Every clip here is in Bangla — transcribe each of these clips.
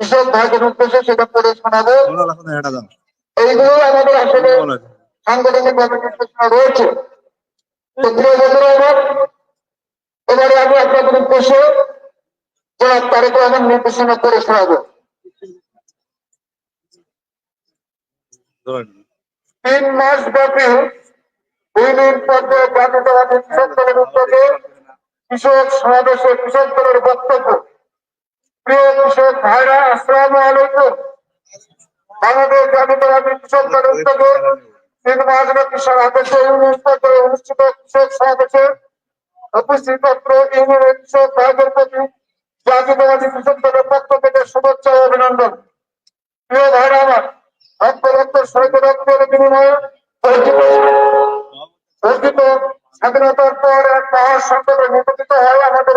কৃষক ভাইদের উদ্দেশ্যে সেটা পড়ে শোনাবো এইগুলো আমাদের আসলে। সাংগঠনিক ভাবে রয়েছে এবারে আমি আপনাদের উদ্দেশ্যে জনাব তারেক রহমান নির্দেশনা করে শোনাবো। তিন মাস ব্যাপী ইউনিয়ন পর্যায়ে জাতীয়তাবাদী কৃষক দলের উদ্যোগে কৃষক সমাবেশে কৃষক দলের বক্তব্য প্রিয় কৃষক ভাইরা, আসসালাম আলাইকুম। বাংলাদেশ জাতীয়তাবাদী কৃষক দলের উদ্যোগে তিন মাস ব্যাপী সারা দেশে ইউনিয়ন পর্যায়ে অনুষ্ঠিত কৃষক সমাবেশে উপস্থিত ইউনিয়নের কৃষক ভাইদের প্রতি জাতীয়তাবাদী কৃষক দলের পক্ষ থেকে শুভেচ্ছা ও অভিনন্দন। প্রিয় ভাইরা আমার রক্ত রক্ত শহীদ রক্তের বিনিময়ে অর্জিত স্বাধীনতার পর এক মহা সংকটে নিপতিত হয় আমাদের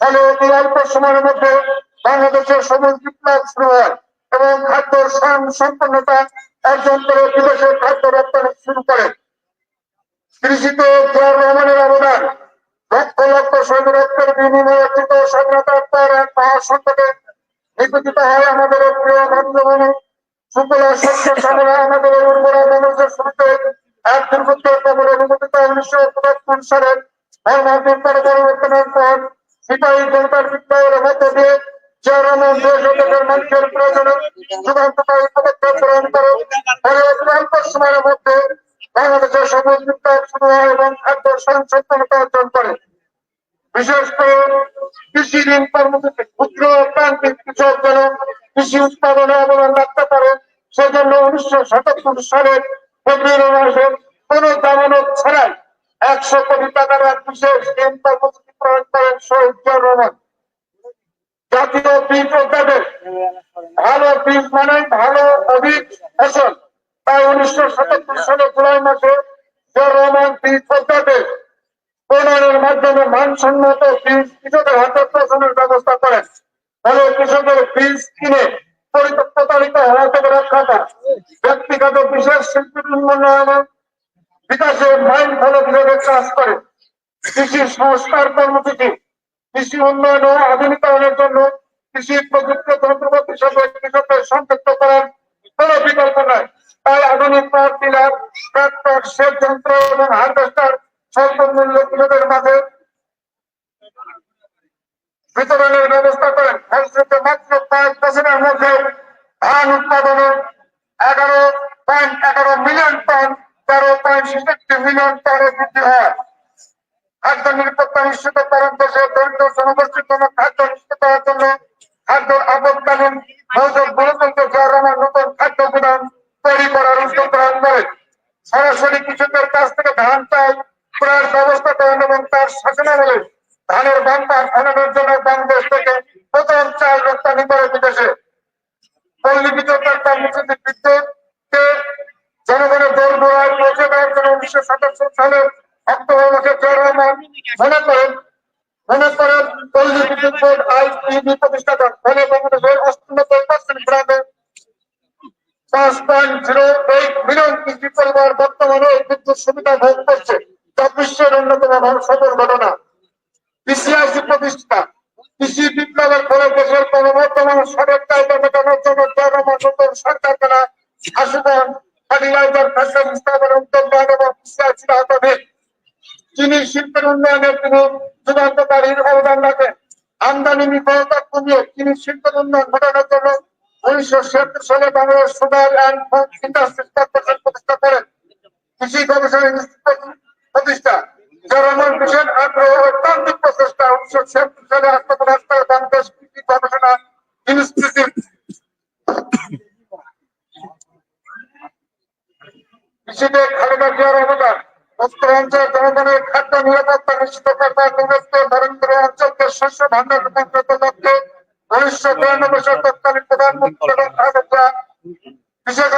ফলে অতি অল্প সময়ের মধ্যে বাংলাদেশের সবুজ বিপ্লব শুরু হয় এবং খাদ্য স্বয়ং সম্পন্নতা অর্জন করে বিদেশে খাদ্য রপ্তানি শুরু করে। কৃষিতে জিয়াউর রহমানের অবদান, লক্ষ লক্ষ শহীদ বিনিময়ে অর্জিত স্বাধীনতার পর এক মহাসংকটে নিপতিত হয় আমাদের এই প্রিয় আমাদের উর্বরা মানুষের শুরুতে এক উনিশশো পরিবর্তনের পর সিপাহী জনতার বিপ্লবের মধ্য দিয়ে রহমান দেশ দেশের মানুষের প্রয়োজনে যুগান্তকারী পদক্ষেপ গ্রহণ করে ফলে সময়ের মধ্যে বাংলাদেশের সবুজ বিপ্লব শুরু হয় এবং খাদ্য স্বয়ংসম্পন্নতা অর্জন করে। বিশেষ করে কৃষি ঋণ কর্মসূচি, ক্ষুদ্র প্রান্তিক কৃষক যেন কৃষি উৎপাদনে অবদান রাখতে পারে, সেজন্য উনিশশো সাতাত্তর সালের ফেব্রুয়ারি মাসে কোন জামানত ছাড়াই একশো কোটি টাকার এক বিশেষ ঋণ কর্মসূচি জাতীয় বীজ উদ্যানের ভালো বীজ মানে ভালো অধিক ফসল তাই উনিশশো সাতাত্তর সালে জুলাই মাসে রহমান বীজ উদ্যানের প্রণয়নের মাধ্যমে মানসম্মত বীজ কৃষকের হাতে পৌঁছানোর ব্যবস্থা করেন। ফলে কৃষকের বীজ কিনে হওয়া থেকে রক্ষা পায়। ব্যক্তিগত বিশেষ শিল্পীর উন্নয়ন বিকাশে মাইল ফলক হিসেবে কাজ করে। কৃষি সংস্কার কর্মসূচি, কৃষি উন্নয়ন ও আধুনিকায়নের জন্য কৃষি প্রযুক্তি যন্ত্রপাতির সাথে কৃষকদের সংযুক্ত করার কোন বিকল্প নাই। তাই আধুনিক পাওয়ার টিলার, ট্রাক্টর, সেচ যন্ত্র এবং হারভেস্টার স্বল্প মূল্য কৃষকের মাঝে বিতরণের ব্যবস্থা করেন। ফলশ্রুতিতে মাত্র কয়েক বছরের মধ্যে ধান উৎপাদনে এগারো পয়েন্ট এগারো মিলিয়ন টন, তেরো পয়েন্ট মিলিয়ন টনে বৃদ্ধি হয়। খাদ্য নিরাপত্তা নিশ্চিত করার দেশে দরিদ্র জনগোষ্ঠীর জন্য খাদ্য নিশ্চিত হওয়ার জন্য খাদ্য আপদকালীন মৌসুম গণতন্ত্র যারা নতুন খাদ্য গুদাম তৈরি করার উদ্যোগ গ্রহণ করে। সরাসরি কৃষকের কাছ থেকে ধান চাল, ক্রয়ের ব্যবস্থা করেন এবং তার শাসনামলে ধানের বাম্পার ফলানোর জন্য বাংলাদেশ থেকে প্রথম চাল রপ্তানি করে বিদেশে। পল্লী বিদ্যুতের কর্মসূচি বিদ্যুৎকে জনগণের দৌড় গোড়ায় পৌঁছে দেওয়ার জন্য উনিশশো সাতাত্তর সালের অক্টোবর রহমান মনে করেন মনে করেন পল্লী বিদ্যুৎ বোর্ড আইইবি প্রতিষ্ঠা করেন ফলে বাংলাদেশের অষ্টানব্বই পার্সেন্ট গ্রামে পাঁচ পয়েন্ট জিরো এইট মিলিয়ন কৃষি পরিবার বর্তমানে এই বিদ্যুৎ সুবিধা ভোগ করছে যা বিশ্বের অন্যতম ভালো সফল ঘটনা কৃষিআইসি প্রতিষ্ঠা কৃষি বিপ্লবের ফলে দেশের ক্রমবর্ধমান সড়ক চাহিদা মেটানোর জন্য জনগণ নতুন সরকার চিনি শিল্পের উন্নয়নে তিনি যুগান্তকারীর অবদান রাখেন, আমদানি নির্ভরতা কমিয়ে চিনি শিল্পের উন্নয়ন ঘটানোর জন্য উনিশশো ছিয়াত্তর সালে Bangladesh Sugar and Food Corporation প্রতিষ্ঠা করেন। কৃষি গবেষণা প্রতিষ্ঠা আমার বিশেষ আগ্রহ ও প্রচেষ্টা উনিশশো ছিয়াত্তর সালে আত্মপ্রকাশ করে বাংলাদেশ কৃষি গবেষণা ইনস্টিটিউট। কৃষিতে খালেদা জিয়ার অবদান উত্তরাঞ্চল জনগণের খাদ্য নিরাপত্তা নিশ্চিত করবার নিমিত্তে ধরন্তর অঞ্চলকে শস্য ভান্ডার রূপান্তরের লক্ষ্যে উনিশশো তিরানব্বই সাল তৎকালীন প্রধানমন্ত্রী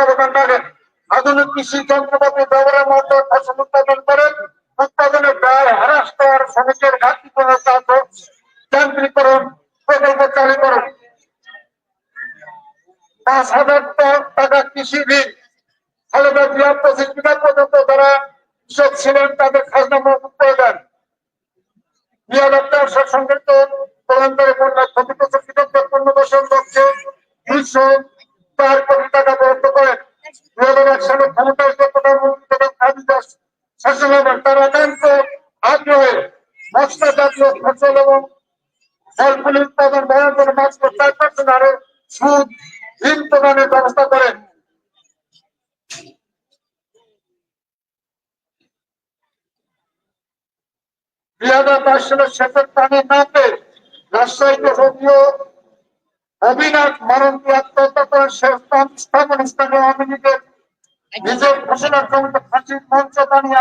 অবদান রাখেন আধুনিক কৃষি যন্ত্রপাতি ব্যবহারের মধ্যে ফসল উৎপাদন করেন। উৎপাদনের ব্যয় হ্রাস করার শ্রমিকের ঘাটতি যান্ত্রিকরণ প্রকল্প চালু করেন। পাঁচ হাজার টাকা কৃষি দুই হাজার বাইশ সালের শেষের টানে না পেয়ে রাজশাহীতে রোগীয় অবিনাশ মারণকে আত্মহত্যা করেন শেষ স্থাপন স্থানে আওয়ামী লীগের নিজের ঘোষণার জমিতে ফাঁসির মঞ্চ বানিয়ে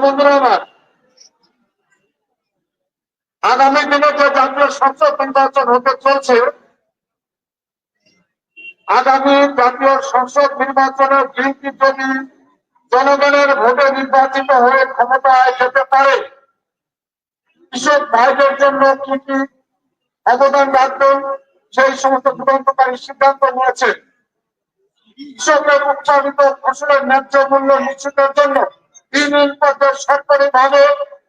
বন্ধুরা আমার আগামী দিনে যে জাতীয় সংসদ নির্বাচন হতে চলছে, আগামী জাতীয় সংসদ নির্বাচনে বিএনপি যদি জনগণের ভোটে নির্বাচিত হয়ে ক্ষমতায় যেতে পারে, কৃষক ভাইদের জন্য কি কি অবদান রাখবেন সেই সমস্ত চূড়ান্তকারী সিদ্ধান্ত নিয়েছে। কৃষকের উৎপাদিত ফসলের ন্যায্য মূল্য নিশ্চিতের জন্য তিন পর্যায়ে সরকারি ভাবে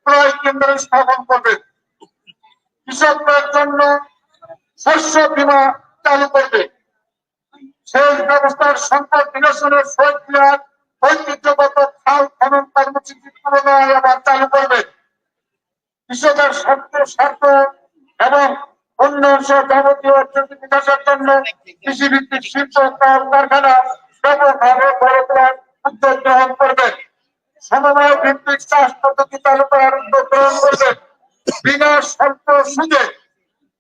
ক্রয় কেন্দ্র স্থাপন করবে। কৃষকদের জন্য শস্য বীমা চালু করবে। সেচ ব্যবস্থার সংকট নিরসনের প্রক্রিয়ার ঐতিহ্যগত খাল খনন কর্মসূচি পুনরায় আবার চালু করবে। কৃষকের স্বার্থ স্বার্থ এবং উন্নয়ন যাবতীয় অর্থনৈতিক বিকাশের জন্য কৃষি ভিত্তিক শিল্প কারখানা ব্যাপকভাবে গড়ে তোলার উদ্যোগ গ্রহণ করবে। সমবায় ভিত্তিক চাষ পদ্ধতি চালু করার উদ্যোগ গ্রহণ করবে। বিনা স্বল্প সুদে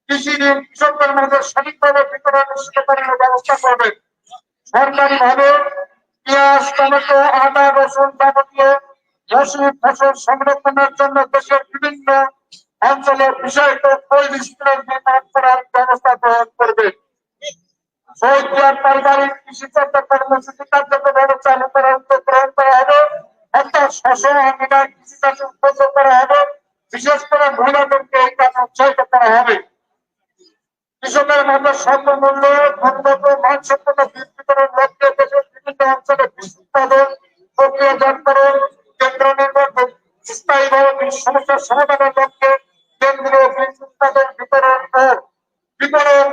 কৃষি ঋণ কৃষকদের মাঝে সঠিকভাবে বিতরণ নিশ্চিত করার ব্যবস্থা করবে। সরকারি ভাবে পেঁয়াজ, টমেটো, আদা, রসুন যাবতীয় মৌসুমী ফসল সংরক্ষণের জন্য দেশের বিভিন্ন অঞ্চলের বিষয়ক কোল্ড নির্মাণ করার ব্যবস্থা গ্রহণ করবে। সৌদিয়ার পারিবারিক কৃষি চর্চা কর্মসূচি কার্যকরভাবে চালু করার উদ্যোগ গ্রহণ করা হবে। অর্থাৎ শস্য অঙ্গীকার কৃষি করা হবে। বিশেষ করে মহিলাদেরকে এই কাজে উৎসাহিত করা হবে। কৃষকের মধ্যে সর্বমূল্য গুণগত মানসম্পন্ন বীজ বিতরণ লক্ষ্যে দেশের বিভিন্ন অঞ্চলে বীজ উৎপাদন প্রক্রিয়াজাতকরণ কেন্দ্র নির্মাণ স্থায়ীভাবে সমস্যার সমাধানের লক্ষ্যে কেন্দ্রীয় বীজ উৎপাদন বিতরণ ও বিতরণ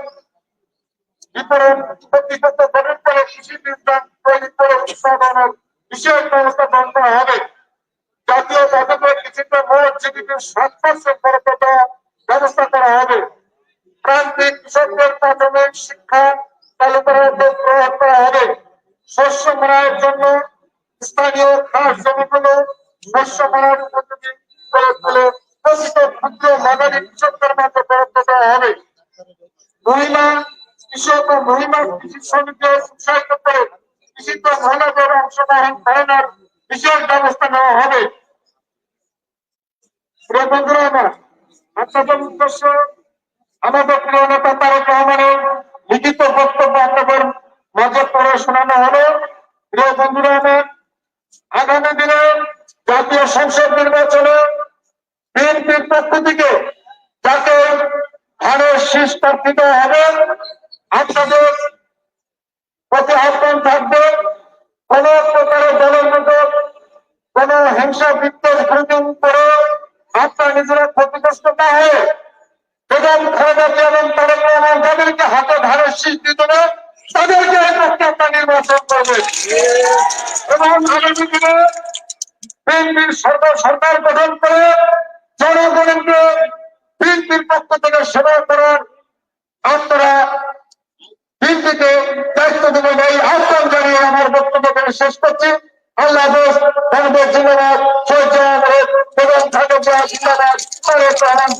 বিতরণ কর্তৃপক্ষ গঠন করে কৃষি বিজ্ঞান তৈরি করে উৎপাদনের বিশেষ ব্যবস্থা গ্রহণ করা হবে। জাতীয় বাজেটে কৃষিতে মোট জিডিপির সাত পার্সেন্ট বরাদ্দ ব্যবস্থা করা হবে। প্রান্তিক কৃষকদের প্রাথমিক শিক্ষা চালু করার উদ্যোগ গ্রহণ করা হবে। শস্য মারার জন্য স্থানীয় খাস জমিগুলো শস্য মারার উপযোগী করে তুলে প্রকৃত ক্ষুদ্র মাঝারি কৃষকদের মাঝে বরাদ্দ দেওয়া হবে। মহিলা কৃষক ও মহিলা কৃষি শ্রমিকদের উৎসাহিত করে কৃষিতে মহিলাদের অংশগ্রহণ করানোর বিশেষ ব্যবস্থা নেওয়া হবে। উদ্দেশ্য আমাদের প্রিয় নেতা তারেক রহমানের লিখিত বক্তব্য আপনাদের মাঝে পড়ে শোনানো প্রিয় বন্ধুরা, আমার আগামী দিনে জাতীয় সংসদ নির্বাচনে বিএনপির পক্ষ থেকে যাতে ধানের শীষ প্রার্থী হবে, আপনাদের প্রতি আহ্বান থাকবে কোন প্রকারের দলের মধ্যে কোন হিংসা বিদ্বেষ গ্রহণ করে, আপনার নিজেরা তাদেরকে এই পক্ষে আপনার নির্বাচন করবে। সরকার সরকার গঠন করে জনগণকে বিএনপির পক্ষ থেকে সেবা করার আপনারা বিএনপিকে দায়িত্ব দেবেন এই আহ্বান জানিয়ে আমার বক্তব্য শেষ করছি।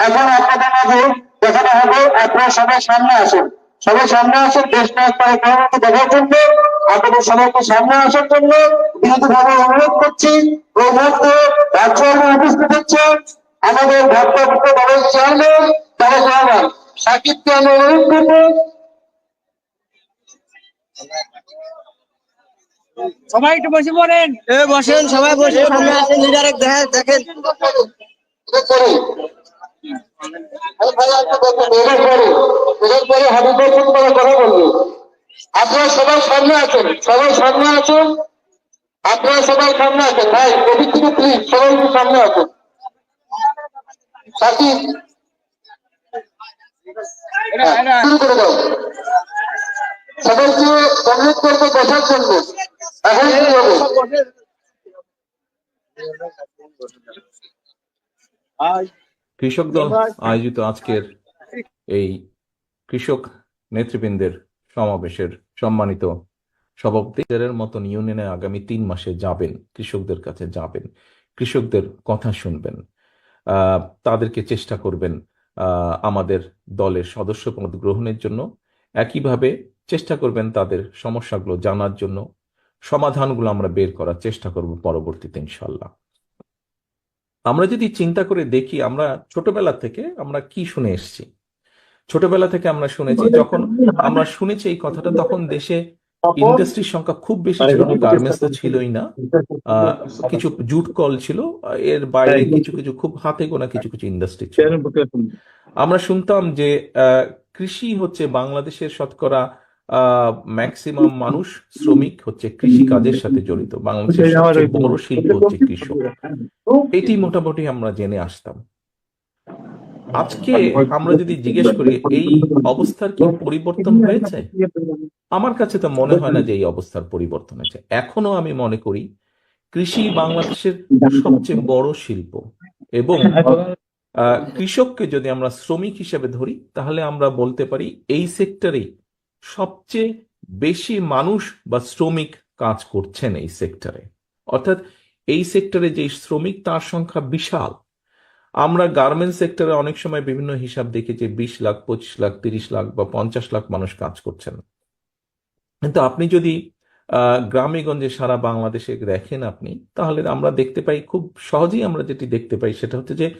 এখন আপনাদের মাঝে দেখানো হবে আপনারা সবাই সামনে আসেন। সবাই সামনে আসেন দেশ নায়ক তারেক রহমানকে দেখার জন্য। আপনাদের সবাইকে সামনে আসার জন্য বিনীতভাবে অনুরোধ করছি। এই মুহূর্তে রাজ্য উপস্থিত হচ্ছেন আমাদের ভারপ্রাপ্ত দলের চেয়ারম্যান তারেক রহমান। সাকিবকে আমি অনুরোধ করব। সবাই একটু বসে পড়েন। এ বসেন সবাই বসে সামনে আসেন লিডারে দেখেন। আপনারা সবাই সামনে আছেন। সবাই সামনে আছেন? আপনারা সবাই সামনে আছেন? ভাই কোভিড থেকে প্লিজ সবাই সামনে আছেন। সাকিব হ্যাঁ, শুরু করে দাও। সবাইকে অনুরোধ করব বসার জন্য। এখন শুরু হবে? কৃষক দল আয়োজিত আজকের এই কৃষক নেতৃবৃন্দের সমাবেশের সম্মানিত সভাপতিদের মতন ইউনিয়নে আগামী তিন মাসে যাবেন কৃষকদের কাছে যাবেন কৃষকদের কথা শুনবেন আহ, তাদেরকে চেষ্টা করবেন আহ, আমাদের দলের সদস্য পদ গ্রহণের জন্য। একইভাবে চেষ্টা করবেন তাদের সমস্যাগুলো জানার জন্য। সমাধানগুলো আমরা বের করার চেষ্টা করব পরবর্তীতে ইনশাল্লাহ আমরা যদি চিন্তা করে দেখি আমরা ছোটবেলা থেকে আমরা কি শুনে এসেছি? ছোটবেলা থেকে আমরা শুনেছি যখন আমরা শুনেছি এই কথাটা তখন দেশে ইন্ডাস্ট্রির সংখ্যা খুব বেশি ছিল না গার্মেন্টস তো ছিলই না। কিছু জুট কল ছিল এর বাইরে কিছু কিছু খুব হাতে গোনা কিছু কিছু ইন্ডাস্ট্রি ছিল। আমরা শুনতাম যে আহ, কৃষি হচ্ছে বাংলাদেশের শতকরা ম্যাক্সিমাম মানুষ শ্রমিক হচ্ছে কৃষি কাজের সাথে জড়িত। বাংলাদেশের সবচেয়ে বড় শিল্প হচ্ছে কৃষক। এটি মোটামুটি আমরা জেনে আসতাম। আজকে আমরা যদি জিজ্ঞেস করি এই অবস্থার কি পরিবর্তন হয়েছে? আমার কাছে তো মনে হয় না যে এই অবস্থার পরিবর্তন হয়েছে। এখনও আমি মনে করি কৃষি বাংলাদেশের সবচেয়ে বড় শিল্প এবং আহ, কৃষককে যদি আমরা শ্রমিক হিসেবে ধরি তাহলে আমরা বলতে পারি এই সেক্টরেই সবচেয়ে বেশি মানুষ বা শ্রমিক কাজ করছেন এই সেক্টরে। অর্থাৎ এই সেক্টরে যে শ্রমিক তার সংখ্যা বিশাল। আমরা গার্মেন্টস সেক্টরে অনেক সময় বিভিন্ন হিসাব দেখি যে বিশ লাখ পঁচিশ লাখ তিরিশ লাখ বা পঞ্চাশ লাখ মানুষ কাজ করছেন। কিন্তু আপনি যদি আহ, গ্রামে সারা বাংলাদেশে দেখেন আপনি তাহলে আমরা দেখতে পাই খুব সহজেই আমরা যেটি দেখতে পাই সেটা হচ্ছে যে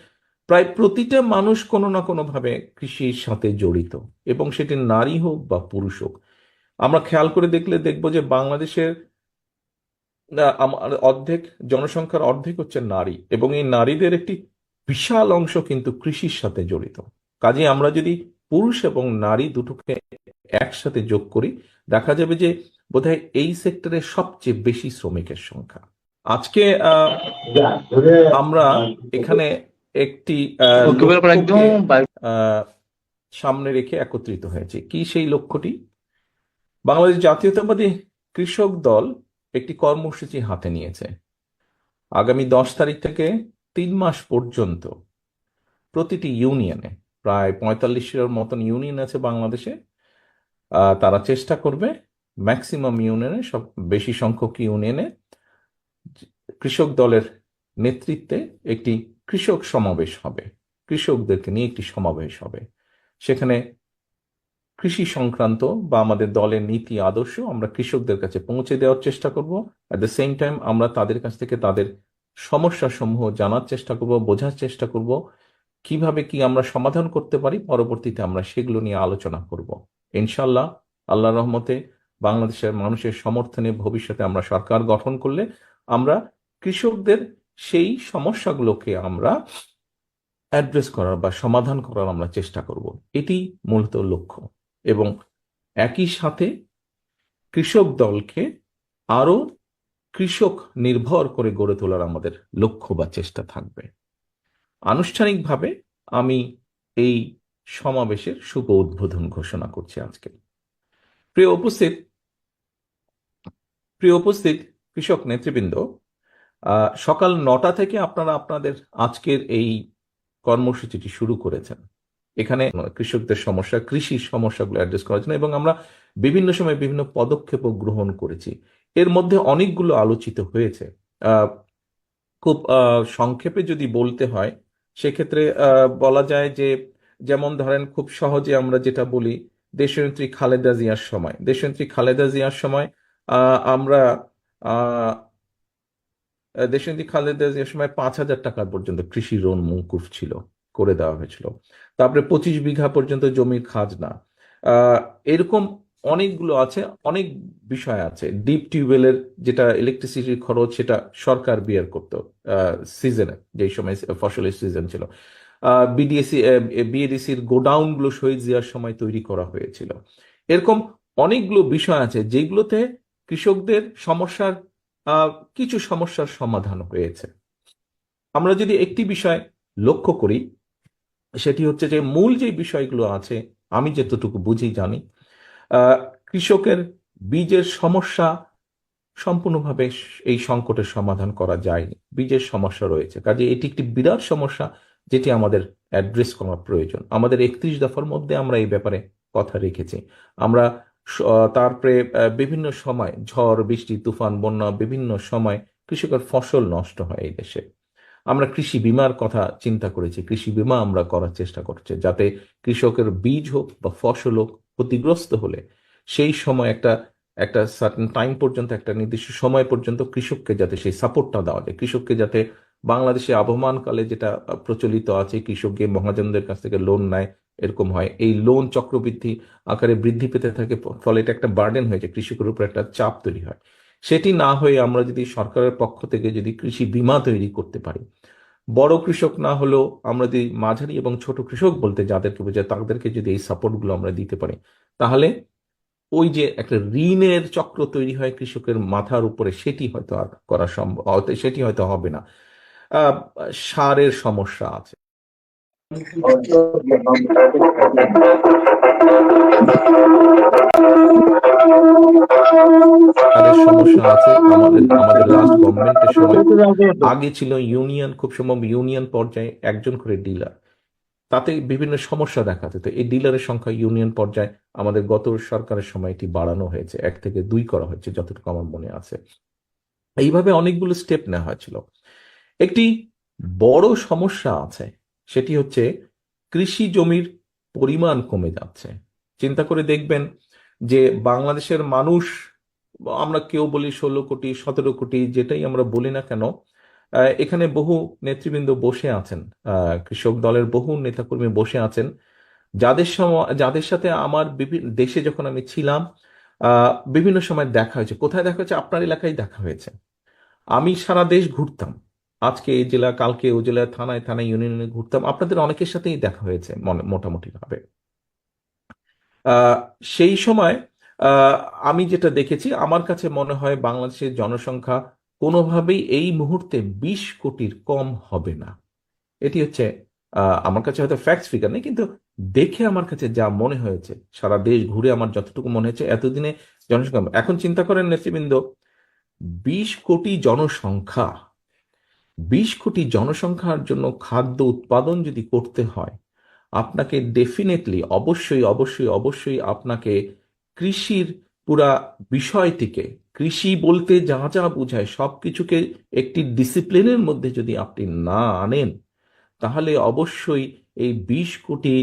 প্রায় প্রতিটা মানুষ কোনো না কোনো ভাবে কৃষির সাথে জড়িত এবং সেটি নারী হোক বা পুরুষ হোক। আমরা খেয়াল করে দেখলে দেখব যে বাংলাদেশের অর্ধেক জনসংখ্যার অর্ধেক হচ্ছে নারী এবং এই নারীদের একটি বিশাল অংশ কিন্তু কৃষির সাথে জড়িত। কাজে আমরা যদি পুরুষ এবং নারী দুটোকে একসাথে যোগ করি দেখা যাবে যে বোধহয় এই সেক্টরে সবচেয়ে বেশি শ্রমিকের সংখ্যা। আজকে আহ, আমরা এখানে একটি সামনে রেখে একত্রিত হয়েছে। কি সেই লক্ষ্যটি? বাংলাদেশ জাতীয়তাবাদী কৃষক দল একটি কর্মসূচি হাতে নিয়েছে। আগামী দশ তারিখ থেকে তিন মাস পর্যন্ত প্রতিটি ইউনিয়নে প্রায় পঁয়তাল্লিশের মতন ইউনিয়ন আছে বাংলাদেশে আহ, তারা চেষ্টা করবে ম্যাক্সিমাম ইউনিয়নে সব বেশি সংখ্যক ইউনিয়নে কৃষক দলের নেতৃত্বে একটি কৃষক সমাবেশ হবে। কৃষকদেরকে নিয়ে একটি সমাবেশ হবে। সেখানে কৃষি সংক্রান্ত বা আমাদের দলের নীতি, আদর্শ আমরা কৃষকদের কাছে পৌঁছে দেওয়ার চেষ্টা করব। অ্যাট দ্য সেম টাইম আমরা তাদের কাছ থেকে তাদের সমস্যা সমূহ জানার চেষ্টা করব, বোঝার চেষ্টা করব। কীভাবে কি আমরা সমাধান করতে পারি, পরবর্তীতে আমরা সেগুলো নিয়ে আলোচনা করব। ইনশাল্লাহ আল্লাহ রহমতে বাংলাদেশের মানুষের সমর্থনে ভবিষ্যতে আমরা সরকার গঠন করলে আমরা কৃষকদের সেই সমস্যাগুলোকে আমরা অ্যাড্রেস করার বা সমাধান করার আমরা চেষ্টা করব। এটি মূলত লক্ষ্য এবং একই সাথে কৃষক দলকে আরও কৃষক নির্ভর করে গড়ে তোলার আমাদের লক্ষ্য বা চেষ্টা থাকবে। আনুষ্ঠানিকভাবে আমি এই সমাবেশের শুভ উদ্বোধন ঘোষণা করছি আজকে। প্রিয় উপস্থিত প্রিয় উপস্থিত কৃষক নেতৃবৃন্দ সকাল নটা থেকে আপনারা আপনাদের আজকের এই কর্মসূচিটি শুরু করেছেন। এখানে কৃষকদের সমস্যা কৃষির সমস্যাগুলো অ্যাড্রেস করার জন্য এবং আমরা বিভিন্ন সময় বিভিন্ন পদক্ষেপও গ্রহণ করেছি। এর মধ্যে অনেকগুলো আলোচিত হয়েছে। খুব সংক্ষেপে যদি বলতে হয়, সেক্ষেত্রে বলা যায় যে, যেমন ধরেন খুব সহজে আমরা যেটা বলি, দেশনেত্রী খালেদা জিয়ার সময়। দেশনেত্রী খালেদা জিয়ার সময় আমরা দেশনেত্রী খালেদা জিয়ার সময় পাঁচ হাজার টাকা পর্যন্ত কৃষি ঋণ মৌকুফ ছিল, করে দেওয়া হয়েছিল। তারপরে পঁচিশ বিঘা পর্যন্ত জমির খাজনা। এরকম অনেকগুলো আছে, অনেক বিষয় আছে। ডিপ টিউবওয়েলের যেটা ইলেকট্রিসিটির খরচ, সেটা সরকার বিয়ার করতো সিজনে যেই সময় ফসলের সিজন ছিল। বিডিএসি বিএডিসির গোডাউনগুলো শহীদ জিয়ার সময় তৈরি করা হয়েছিল। এরকম অনেকগুলো বিষয় আছে যেগুলোতে কৃষকদের সমস্যার কিছু সমস্যার সমাধান হয়েছে। আমরা যদি একটি বিষয় লক্ষ্য করি, সেটি হচ্ছে যে মূল যে বিষয়গুলো আছে, আমি যতটুকু বুঝি জানি কৃষকের বীজের সমস্যা সম্পূর্ণভাবে এই সংকটের সমাধান করা যায়নি। বীজের সমস্যা রয়েছে। কাজে এটি একটি বিরাট সমস্যা যেটি আমাদের অ্যাড্রেস করা প্রয়োজন। আমাদের একত্রিশ দফার মধ্যে আমরা এই ব্যাপারে কথা রেখেছি। আমরা তারপরে বিভিন্ন সময় ঝড়, বৃষ্টি, তুফান, বন্যা, বিভিন্ন সময় কৃষকের ফসল নষ্ট হয় এই দেশে। আমরা কৃষি বিমার কথা চিন্তা করেছি। কৃষি বিমা আমরা করার চেষ্টা করছি যাতে কৃষকের বীজ হোক বা ফসল হোক ক্ষতিগ্রস্ত হলে সেই সময় একটা একটা সার্টেন টাইম পর্যন্ত, একটা নির্দিষ্ট সময় পর্যন্ত কৃষককে যাতে সেই সাপোর্টটা দেওয়া যায়। কৃষককে যাতে বাংলাদেশে আবহমানকালে যেটা প্রচলিত আছে, কৃষক গিয়ে মহাজনদের কাছ থেকে লোন নেয় এরকম হয়। এই লোন চক্রবৃদ্ধি আকারে বৃদ্ধি পেতে থাকে, ফলে এটা একটা বার্ডেন হয়েছে কৃষকের উপর একটা চাপ তৈরি হয়। সেটি না হয়ে আমরা যদি সরকারের পক্ষ থেকে যদি কৃষি বিমা তৈরি করতে পারি, বড় কৃষক না হলেও আমরা যদি মাঝারি এবং ছোট কৃষক বলতে যাদেরকে বোঝায়, তাদেরকে যদি এই সাপোর্টগুলো আমরা দিতে পারি, তাহলে ওই যে একটা ঋণের চক্র তৈরি হয় কৃষকের মাথার উপরে, সেটি হয়তো আর করা সম্ভব, সেটি হয়তো হবে না। সারের সমস্যা আছে। আগে ছিল ইউনিয়ন খুব সম্ভব ইউনিয়ন পর্যায়ে একজন করে ডিলার তাতে বিভিন্ন সমস্যা দেখা যেত এই ডিলারের সংখ্যা ইউনিয়ন পর্যায়ে আমাদের গত সরকারের সময় এটি বাড়ানো হয়েছে। এক থেকে দুই করা হয়েছে, যতটুকু আমার মনে আছে। এইভাবে অনেকগুলো স্টেপ নেওয়া হয়েছিল। একটি বড় সমস্যা আছে সেটি হচ্ছে কৃষি জমির পরিমাণ কমে যাচ্ছে। চিন্তা করে দেখবেন যে বাংলাদেশের মানুষ, আমরা কেউ বলি ষোলো কোটি, সতেরো কোটি, যেটাই আমরা বলি না কেন এখানে বহু নেতৃবৃন্দ বসে আছেন কৃষক দলের বহু নেতাকর্মী বসে আছেন। যাদের সময় যাদের সাথে আমার বিভিন্ন দেশে যখন আমি ছিলাম বিভিন্ন সময় দেখা হয়েছে। কোথায় দেখা হয়েছে? আপনার এলাকায় দেখা হয়েছে। আমি সারা দেশ ঘুরতাম। আজকে এই জেলা কালকে ও জেলা থানায় থানায় ইউনিয়নে ঘুরতাম। আপনাদের অনেকের সাথেই দেখা হয়েছে মনে মোটামুটি ভাবে আহ, সেই সময় আমি যেটা দেখেছি আমার কাছে মনে হয় বাংলাদেশের জনসংখ্যা কোনোভাবেই এই মুহূর্তে বিশ কোটির কম হবে না। এটি হচ্ছে আমার কাছে হয়তো ফ্যাক্টস ফিগার নেই কিন্তু দেখে আমার কাছে যা মনে হয়েছে সারা দেশ ঘুরে আমার যতটুকু মনে হয়েছে এতদিনে জনসংখ্যা এখন চিন্তা করেন নেতৃবৃন্দ বিশ কোটি জনসংখ্যা বিশ কোটি জনসংখ্যার জন্য খাদ্য উৎপাদন যদি করতে হয়, আপনাকে ডেফিনেটলি অবশ্যই অবশ্যই অবশ্যই আপনাকে কৃষির পুরা বিষয়টিকে, কৃষি বলতে যা যা বোঝায় সবকিছুকে একটি ডিসিপ্লিনের মধ্যে যদি আপনি না আনেন, তাহলে অবশ্যই এই বিশ কোটি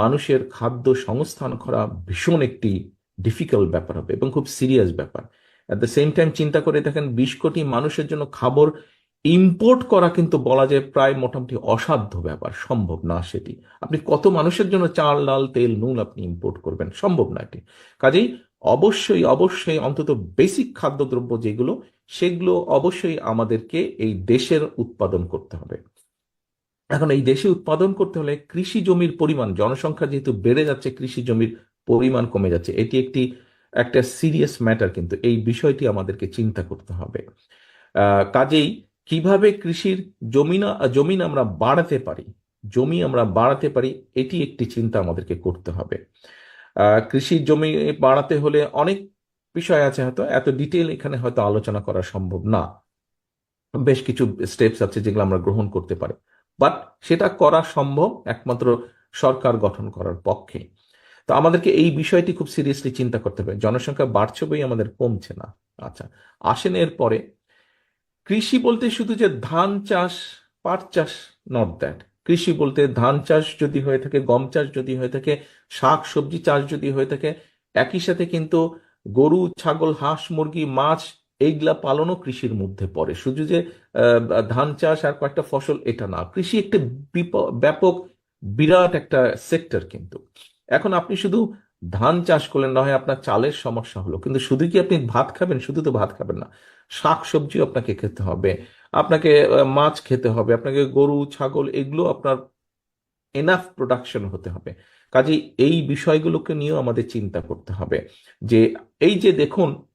মানুষের খাদ্য সংস্থান করা ভীষণ একটি ডিফিকাল্ট ব্যাপার হবে এবং খুব সিরিয়াস ব্যাপার। অ্যাট দ্য সেম টাইম চিন্তা করে দেখেন বিশ কোটি মানুষের জন্য খাবার ইম্পোর্ট করা কিন্তু বলা যায় প্রায় মোটামুটি অসাধ্য ব্যাপার, সম্ভব না সেটি। আপনি কত মানুষের জন্য চাল, ডাল, তেল, নুন আপনি ইম্পোর্ট করবেন? সম্ভব না এটি। কাজেই অবশ্যই অবশ্যই অন্তত বেসিক খাদ্যদ্রব্য যেগুলো, সেগুলো অবশ্যই আমাদেরকে এই দেশের উৎপাদন করতে হবে। এখন এই দেশে উৎপাদন করতে হলে কৃষি জমির পরিমাণ, জনসংখ্যা যেহেতু বেড়ে যাচ্ছে, কৃষি জমির পরিমাণ কমে যাচ্ছে, এটি একটি, একটা সিরিয়াস ম্যাটার কিন্তু এই বিষয়টি আমাদেরকে চিন্তা করতে হবে। কাজেই কীভাবে কৃষির জমিনা, জমিন আমরা বাড়াতে পারি, জমি আমরা বাড়াতে পারি, এটি একটি চিন্তা আমাদেরকে করতে হবে। কৃষির জমি বাড়াতে হলে অনেক বিষয় আছে হয়তো, এত ডিটেল এখানে হয়তো আলোচনা করা সম্ভব না। বেশ কিছু স্টেপস আছে যেগুলো আমরা গ্রহণ করতে পারি। বাট সেটা করা সম্ভব একমাত্র সরকার গঠন করার পক্ষে। তো আমাদেরকে এই বিষয়টি খুব সিরিয়াসলি চিন্তা করতে হবে। জনসংখ্যা বাড়ছে বই আমাদের কমছে না। আচ্ছা আসেন এরপরে কৃষি বলতে শুধু যে ধান চাষ, পাট চাষ নট দ্যাট কৃষি বলতে ধান চাষ যদি হয়ে থাকে, গম চাষ যদি হয়ে থাকে, শাক সবজি চাষ যদি হয়ে থাকে, একই সাথে কিন্তু গরু, ছাগল, হাঁস, মুরগি, মাছ, এইগুলা পালনও কৃষির মধ্যে পড়ে। শুধু যে ধান চাষ আর কয়েকটা ফসল, এটা না। কৃষি একটা ব্যাপক, বিরাট একটা সেক্টর কিন্তু। এখন আপনি শুধু ধান চাষ করলেন না হয় আপনার চালের সমস্যা হলো। কিন্তু শুধু কি আপনি ভাত খাবেন? শুধু তো ভাত খাবেন না। শাক সবজিও আপনাকে খেতে হবে। আপনাকে মাছ খেতে হবে। আপনাকে গরু, ছাগল এগুলো আপনার এনাফ প্রোডাকশন হতে হবে। কাজেই এই বিষয়গুলোকে নিয়েও আমাদের চিন্তা করতে হবে। যে এই যে দেখুন,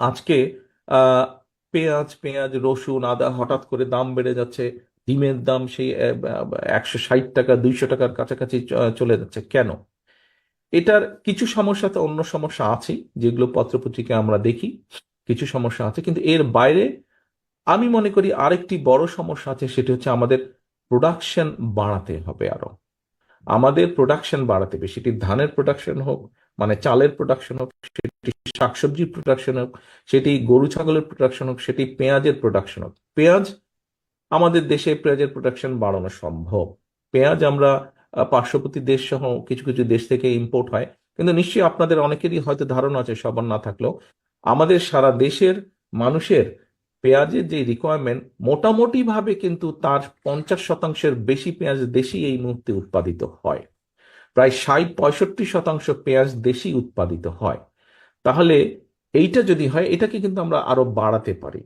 আজকে পেঁয়াজ পেঁয়াজ, রসুন, আদা হঠাৎ করে দাম বেড়ে যাচ্ছে। ডিমের দাম সেই একশো ষাট টাকা, দুইশো টাকার কাছাকাছি চলে যাচ্ছে। কেন? এটার কিছু সমস্যা তো অন্য সমস্যা আছে যেগুলো পত্রপত্রিকায় আমরা দেখি, কিছু সমস্যা আছে। কিন্তু এর বাইরে আমি মনে করি আরেকটি বড় সমস্যা আছে, সেটি হচ্ছে আমাদের প্রোডাকশন বাড়াতে হবে আরও। আমাদের প্রোডাকশন বাড়াতে হবে, সেটি ধানের প্রোডাকশন হোক মানে চালের প্রোডাকশন হোক, সেটি শাকসবজির প্রোডাকশন হোক, সেটি গরু ছাগলের প্রোডাকশন হোক, সেটি পেঁয়াজের প্রোডাকশন হোক। পেঁয়াজ আমাদের দেশে পেঁয়াজের প্রোডাকশন বাড়ানো সম্ভব। পেঁয়াজ আমরা পার্শ্ববর্তী দেশ সহ কিছু কিছু দেশ থেকে ইম্পোর্ট হয়। কিন্তু নিশ্চয়ই আপনাদের অনেকেরই হয়তো ধারণা আছে, সবার না থাকলেও। আমাদের সারা দেশের মানুষের পেঁয়াজের যে রিকোয়ারমেন্ট মোটামুটি ভাবে কিন্তু তার পঞ্চাশ শতাংশের বেশি পেঁয়াজ দেশি এই মুহূর্তে উৎপাদিত হয়। প্রায় ষাট, পঁয়ষট্টি শতাংশ পেঁয়াজ দেশি উৎপাদিত হয়। তাহলে এইটা যদি হয়, এটাকে কিন্তু আমরা আরও বাড়াতে পারি।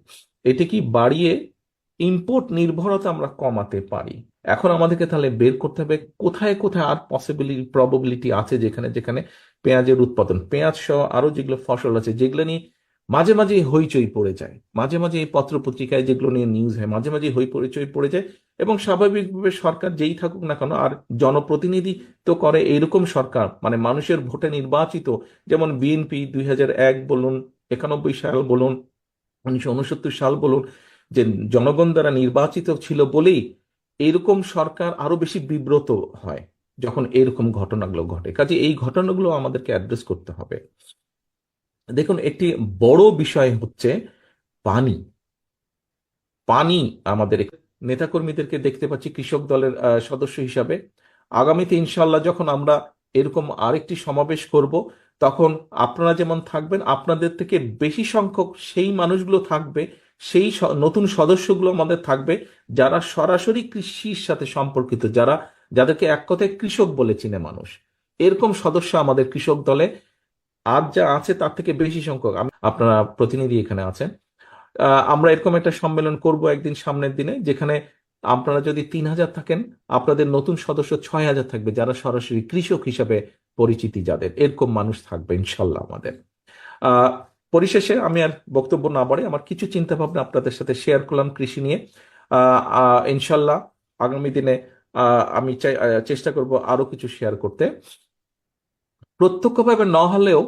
এটা কি বাড়িয়ে ইম্পোর্ট নির্ভরতা আমরা কমাতে পারি। এখন আমাদেরকে তাহলে বের করতে হবে কোথায় কোথায় আর পসিবিলিটি প্রবাবিলিটি আছে যেখানে যেখানে পেঁয়াজের উৎপাদন। পেঁয়াজ সহ আরও যেগুলো ফসল আছে, যেগুলো নিয়ে মাঝে মাঝে হইচই পড়ে যায়। মাঝে মাঝে এই পত্র পত্রিকায় যেগুলো নিয়ে নিউজ হয়, মাঝে মাঝে হই পরিচয় পড়ে যায় এবং স্বাভাবিকভাবে সরকার যেই থাকুক না কেন, আর জনপ্রতিনিধি তো করে এইরকম সরকার মানে মানুষের ভোটে নির্বাচিত, যেমন বিএনপি দুই এক বলুন, একানব্বই সাল বলুন, উনিশশো উনসত্তর সাল বলুন, যে জনগণ দ্বারা নির্বাচিত ছিল বলেই এরকম সরকার আরও বেশি বিব্রত হয় যখন এরকম ঘটনাগুলো ঘটে। কাজে এই ঘটনাগুলো আমাদেরকে অ্যাড্রেস করতে হবে। দেখুন, একটি বড় বিষয় হচ্ছে পানি। পানি আমাদের নেতাকর্মীদেরকে দেখতে পাচ্ছি কৃষক দলের সদস্য হিসাবে। আগামীতে ইনশাল্লাহ যখন আমরা এরকম আরেকটি সমাবেশ করব, তখন আপনারা যেমন থাকবেন, আপনাদের থেকে বেশি সংখ্যক সেই মানুষগুলো থাকবে সেই নতুন সদস্যগুলো আমাদের থাকবে যারা সরাসরি কৃষির সাথে সম্পর্কিত, যারা, যাদেরকে এক কথায় কৃষক বলে চিনে মানুষ। এরকম সদস্য আমাদের কৃষক দলে আজ যা আছে তার থেকে বেশি সংখ্যক। আপনারা প্রতিনিধি এখানে আছেন। আমরা এরকম একটা সম্মেলন করব একদিন সামনের দিনে, যেখানে আপনারা যদি তিন হাজার থাকেন, আপনাদের নতুন সদস্য ছয় হাজার থাকবে, যারা সরাসরি কৃষক হিসাবে পরিচিতি যাদের। এরকম মানুষ থাকবে ইনশাল্লাহ আমাদের। পরিশেষে আমি আর বক্তব্য না বাড়ে আমার কিছু চিন্তা ভাবনা আপনাদের সাথে শেয়ার করলাম কৃষি নিয়ে। ইনশাল্লাহ আগামী দিনে আমি চেষ্টা করব আরও কিছু শেয়ার করতে। প্রত্যক্ষভাবে না হলেও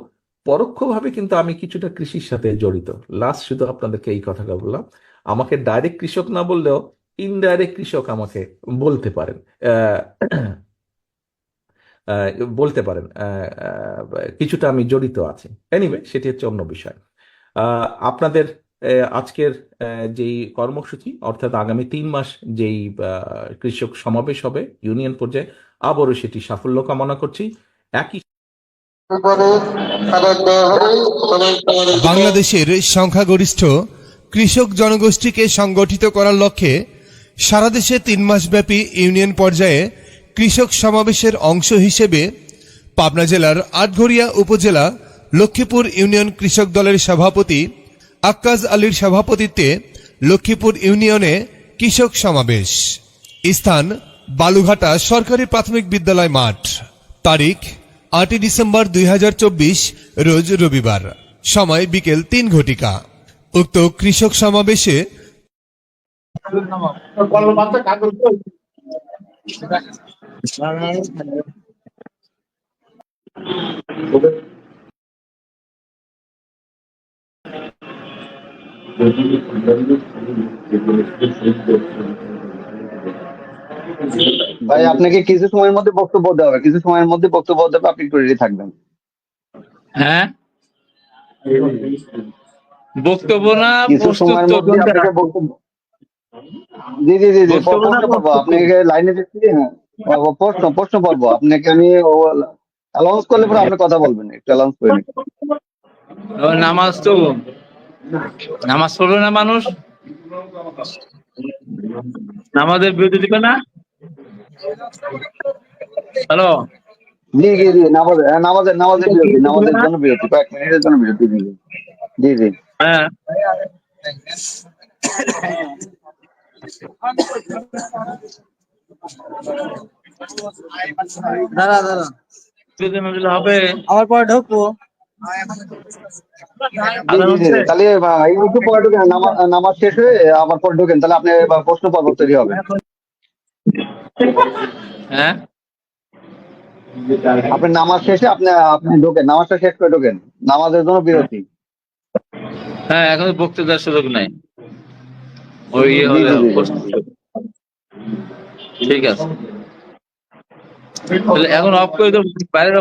পরোক্ষভাবে কিন্তু আমি কিছুটা কৃষির সাথে জড়িত। লাস্ট শুধু আপনাদেরকে এই কথাটা বললাম। আমাকে ডাইরেক্ট কৃষক না বললেও ইনডাইরেক্ট কৃষক আমাকে বলতে পারেন। বলতে পারেন কিছুটা আমি জড়িত আছি। এনিওয়ে সেটি হচ্ছে অন্য বিষয়। আপনাদের আজকের যেই কর্মসূচি, অর্থাৎ আগামী তিন মাস যেই কৃষক সমাবেশ হবে, ইউনিয়ন পর্যায়ে, আবারও সেটি সাফল্য কামনা করছি। একই বাংলাদেশের সংখ্যাগরিষ্ঠ কৃষক জনগোষ্ঠীকে সংগঠিত করার লক্ষ্যে সারা দেশে তিন মাসব্যাপী ইউনিয়ন পর্যায়ে কৃষক সমাবেশের অংশ হিসেবে পাবনা জেলার আটঘরিয়া উপজেলা লক্ষ্মীপুর ইউনিয়ন কৃষক দলের সভাপতি আক্কাজ আলীর সভাপতিত্বে লক্ষ্মীপুর ইউনিয়নে কৃষক সমাবেশ। স্থান বালুঘাটা সরকারি প্রাথমিক বিদ্যালয় মাঠ। তারিখ, আটই ডিসেম্বর দুই হাজার চব্বিশ, রোজ রবিবার। সময় বিকেল তিন ঘটিকা। উক্ত কৃষক সমাবেশে ভাই আপনাকে কিছু সময়ের মধ্যে বক্তব্য দেওয়া হবে। কিছু সময়ের মধ্যে বক্তব্য দেবে আপনি একটু রেডি থাকবেন। হ্যাঁ? বক্তব্য না কিছু সময়ের মধ্যে আপনাকে বক্তব্য জি জি জি জি প্রশ্ন করব। আপনাকে লাইনে হ্যাঁ। প্রশ্ন প্রশ্ন করব। আপনাকে আমি অ্যালাউন্স করলে পরে আপনি কথা বলবেন একটু অ্যালাউন্স করে নামাজ তো। নামাজ পড়বে না মানুষ? নামাজের বিরতি দিবে না? হ্যালো? জি জি জি নামাজ হ্যাঁ, নামাজের নামাজের বিরতি নামাজের জন্য বিরতি কয়েক মিনিটের জন্য বিরতি জি জি। জি জি হ্যাঁ। দাঁড়া দাঁড়া। হবে আমার পরে ঢুকবো? তাহলে একটু পরে ঢুকেন নামাজ নামাজ শেষ হয়ে আবার পরে ঢুকেন তাহলে আপনি প্রশ্ন পর্ব তৈরি হবে। হ্যাঁ? আপনি নামাজ শেষে আপনি আপনি ঢোকেন নামাজটা শেষ করে ঢোকেন। নামাজের জন্য বিরতি। হ্যাঁ এখন বক্তৃতার সুযোগ নাই। ওই ইয়ে। ঠিক আছে তাহলে এখন অফ করে দেবো বাইরের